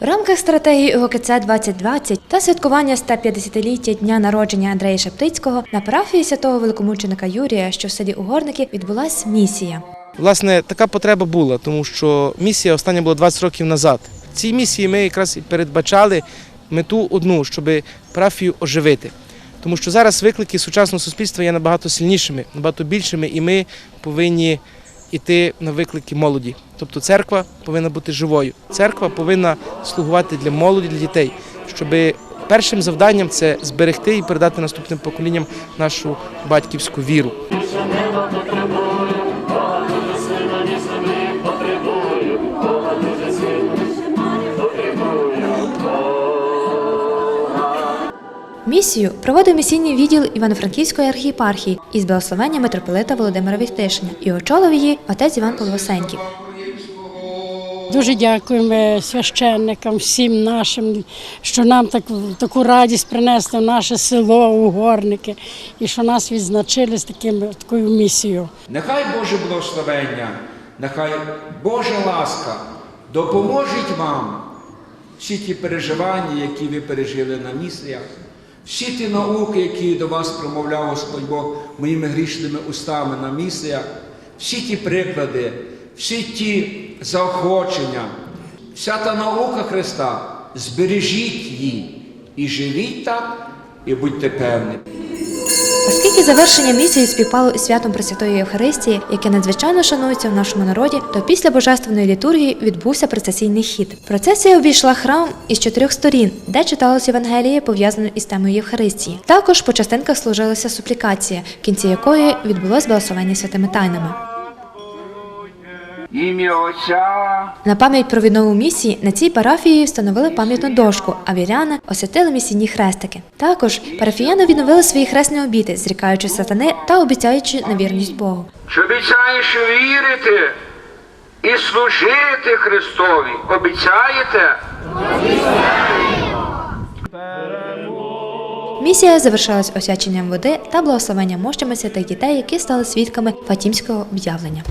В рамках стратегії УГКЦ 2020 та святкування 150-ліття дня народження Андрея Шептицького на парафії святого великомученика Юрія, що в селі Угорники, відбулась місія. Власне, така потреба була, тому що місія остання була 20 років назад. Цій місії ми якраз і передбачали мету одну, щоб парафію оживити. Тому що зараз виклики сучасного суспільства є набагато сильнішими, набагато більшими, і ми повинні йти на виклики молоді. Тобто церква повинна бути живою. Церква повинна слугувати для молоді, для дітей, щоб першим завданням це зберегти і передати наступним поколінням нашу батьківську віру. Місію проводив місійний відділ Івано-Франківської архієпархії із благословення митрополита Володимира Війтишина і очолив її отець Іван Полосеньків. Дуже дякуємо священникам, всім нашим, що нам таку, таку радість принесли в наше село, угорники, і що нас відзначили з таким, такою місією. Нехай Боже благословення, нехай Божа ласка допоможуть вам всі ті переживання, які ви пережили на місіях, всі ті науки, які до вас промовляв Господь Бог моїми грішними устами на місіях, всі ті приклади, всі ті заохочення, вся та наука Христа, збережіть її і живіть так, і будьте певні. Завершення місії співпало святом Пресвятої Євхаристії, яке надзвичайно шанується в нашому народі, то після божественної літургії відбувся процесійний хід. Процесія обійшла храм із чотирьох сторін, де читалось Євангеліє, пов'язане із темою Євхаристії. Також по частинках служилася суплікація, в кінці якої відбулось благословення святими тайнами. Ім'я Отця. На пам'ять про віднову місії на цій парафії встановили пам'ятну дошку, а віряни освятили місійні хрестики. Також парафіяни відновили свої хресні обіти, зрікаючи сатани та обіцяючи на вірність Богу. Чи обіцяєш вірити і служити Христові? Обіцяєте? Місія завершилась освяченням води та благословенням мощами святих дітей, які стали свідками Фатімського об'явлення.